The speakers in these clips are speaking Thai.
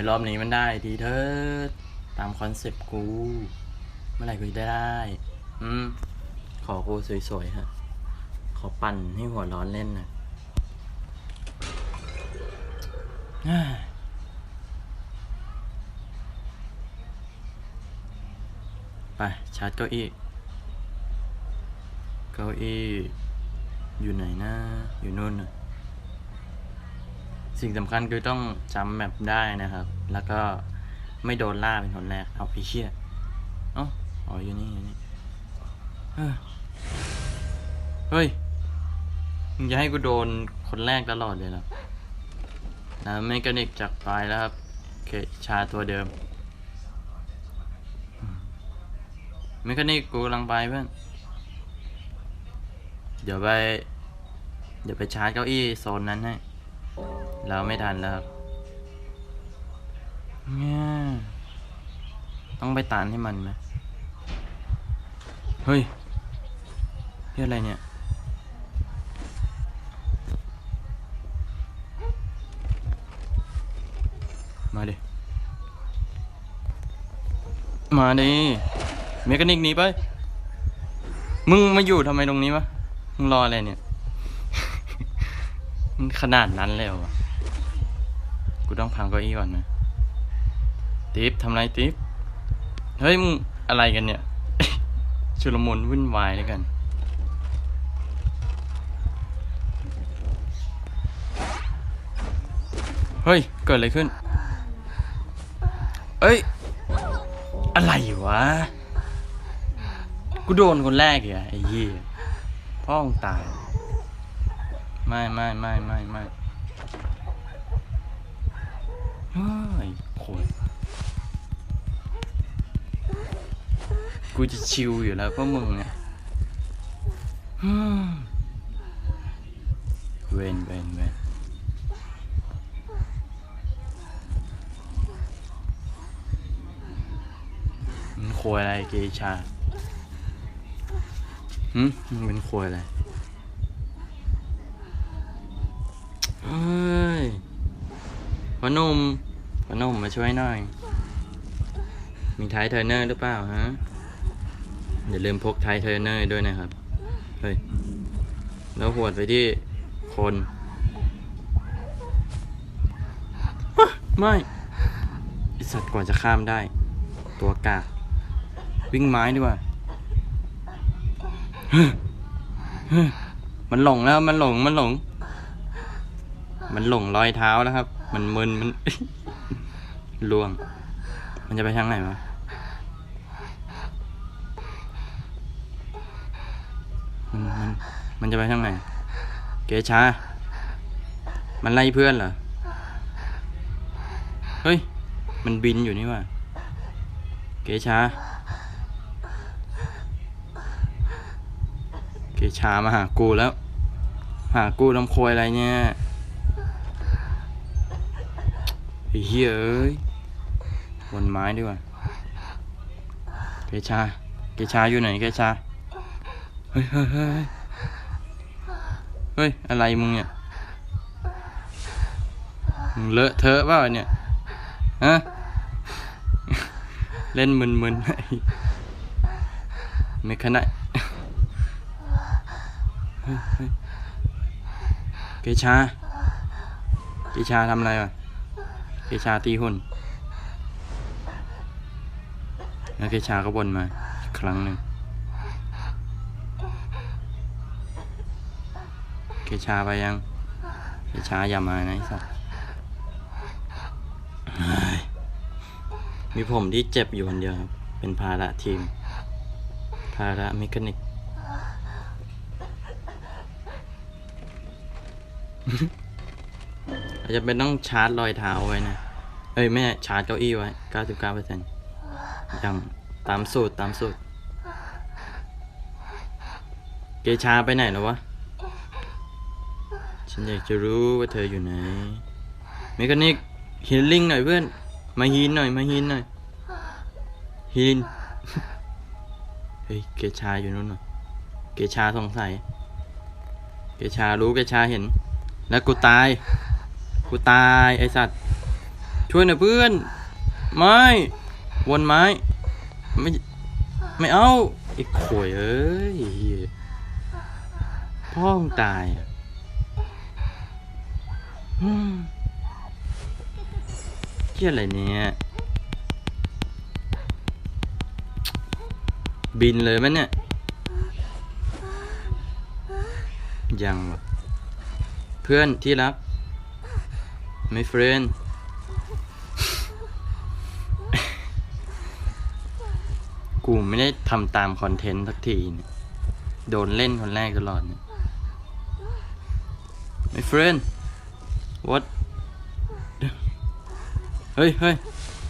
ให้รอบนี้มันได้ทีเถิดตามคอนเซปต์กู เมื่อไหร่กูจะได้ อืม ขอกูสวยๆฮะ ขอปั่นให้หัวร้อนเล่นนะอ่าไปชาร์จเก้าอี้ เก้าอี้ อยู่ไหนนะ อยู่นู่นน่ะ สิ่งสำคัญคือต้องจำแมปได้นะครับ แล้วก็ไม่โดนล่าเป็นคนแรก เอาไอ้เชี่ยเอ้าอ๋ออยู่นี่อยู่นี่ เฮ้ย มึงจะให้กูโดนคนแรกตลอดเลยเหรอนะเมคานิกจากไปแล้วครับโอเคชาตัวเดิมเมคานิกกูกำลังไปเพื่อน เดี๋ยวไป เดี๋ยวไปชาร์จเก้าอี้โซนนั้นให้ เราไม่ทันแล้วครับเนี่ยต้องไปตานให้มันไหมเฮ้ยเรื่องอะไรเนี่ย มาดิ มาดิ เมคานิกหนีไป มึงมาอยู่ทำไมตรงนี้วะ มึงรออะไรเนี่ย มันขนาดนั้นเลยเหรอวะ ต้องพังเก้าอี้ก่อนนะติ๊บทำไรติ๊บเฮ้ยมึงอะไรกันเนี่ย ชุลมุนวุ่นวายเลยกัน เฮ้ย เกิดอะไรขึ้น เอ้ย อะไรวะ กูโดนคนแรกเหรอไอ้ยี่พ่อมึงตาย ไม่ไม่ไม่ไม่ไม่เฮ้ยโคตร กูจะชิวอยู่แล้วเพราะมึงเนี่ยเวนเวนเวนมันควยอะไรเกชาหืมมันเป็นควยอะไรเอ้ยพอนม พนุ่มมาช่วยหน่อย มีไทเทอร์เนอร์หรือเปล่าฮะ อย่าลืมพกไทเทอร์เนอร์ด้วยนะครับ เฮ้ย แล้วหวดไปที่คน ไม่ไอสัตว์กว่าจะข้ามได้ ตัวกาวิ่งไม้ดีกว่ามันหลงแล้วมันหลงมันหลง มันหลงรอยเท้าแล้วครับ มันมึนมัน ล่วง มันจะไปทางไหนวะมันมันมันจะไปทางไหน เกชา มันไล่เพื่อนเหรอ เฮ้ย มันบินอยู่นี่ว่ะ เกชา เกชามาหากูแล้ว หากูลำโคยอะไรเนี่ยไอเหี้ยเอ้ย บนไม้ดีกว่าเกชา เกชาอยู่ไหนเกชาเฮ้ยเฮ้ยเฮ้ยเฮ้ย อะไรมึงเนี่ย มึงเลอะเทอะป่าเนี่ย ฮะ เล่นมึนๆไม่ขนาดเกชา เกชาทำอะไรวะ เกชาตีหุ่น แล้วเกชาก็วนมาครั้งหนึ่งเกชาไปยังเกชาอย่ามานะไอ้สัสเฮ้ยมีผมที่เจ็บอยู่คนเดียวครับ เป็นภาระทีม ภาระเมคานิกอาจจะเป็นต้องชาร์จรอยเท้าไว้นะ เอ้ย ไม่ใช่ชาร์จเก้าอี้ไว้ 99%ยัง ตามสูตรตามสูตร เกชาไปไหนแล้ววะ ฉันอยากจะรู้ว่าเธออยู่ไหนเมคานิกฮีลลิ่งหน่อยเพื่อน มาฮีนหน่อย มาฮีนหน่อยฮีนเฮ้ยเกชาอยู่นู่นน่ะเกชาสงสัย เกชารู้เกชาเห็น แล้วกูตาย กูตายไอสัตว์ ช่วยหน่อยเพื่อน ไม้วนไม้ ไม่ ไม่เอาไอ้ข่วยเอ้ยพ่อมึงตายอะเกี่ยอะไรเนี่ย บินเลยมั้ยเนี่ย ยังวะเพื่อนที่รัก my friend กูไม่ได้ทำตามคอนเทนต์สักทีเนี่ยโดนเล่นคนแรกตลอดเนี่ย my friend what เฮ้ยเฮ้ย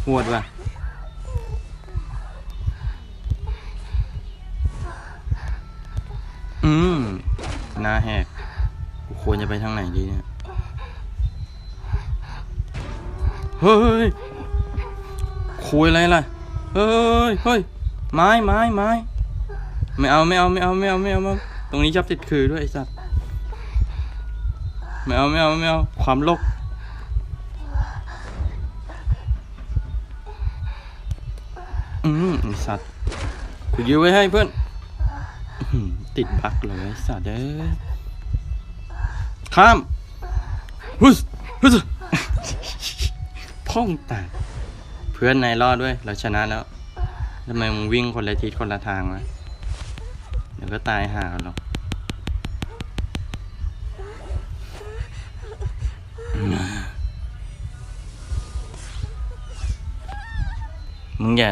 หวดว่ะอืมหน้าแหกควรจะไปทางไหนดีเนี่ย เฮ้ยคุยอะไรล่ะ เฮ้ย เฮ้ย ไม้ไม้ไม้ไม่เอาไม่เอาไม่เอาไม่เอาไม่เอาไม่เอาตรงนี้ชอบติดคือด้วยไอ้สัตว์ไม่เอาไม่เอาไม่เอาความโลกอืมไอ้สัตว์กูยื้อไว้ให้เพื่อนติดบักเลยไอ้สัตว์เอ้ยข้ามฮึสฮึสพ่องแตกเพื่อนนายรอดด้วย เราชนะแล้ว ทำไมมึงวิ่งคนละทิศคนละทางวะเดี๋ยวก็ตายห่าหรอกมึงอย่า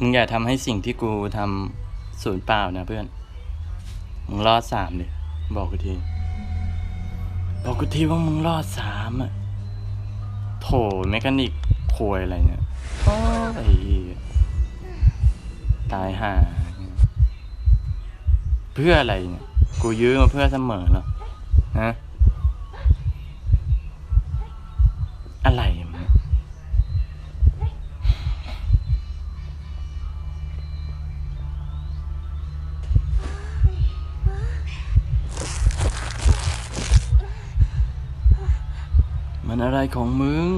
มึงอย่าทำให้สิ่งที่กูทำสูญเปล่านะเพื่อน มึงรอดสามเลยบอกกูที บอกกูทีว่ามึงรอดสามอะ โถเมคานิกควยอะไรเนี่ยโอ้ย ตายห่าเพื่ออะไรเนี่ย กูยื้อมาเพื่อเสมอเหรอฮะอะไรมึงมันอะไรของมึง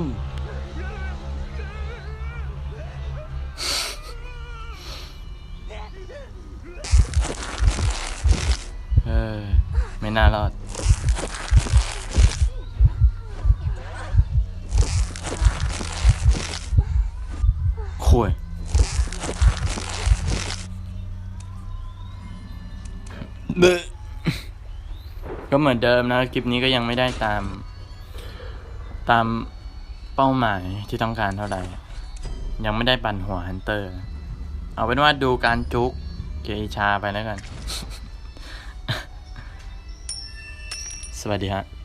ก็เหมือนเดิมนะคลิปนี้ก็ยังไม่ได้ตาม ตามเป้าหมายที่ต้องการเท่าไหร่ ยังไม่ได้ปั่นหัวฮันเตอร์ เอาเป็นว่าดูการจุกเกอิชาไปแล้วกัน สวัสดีฮะ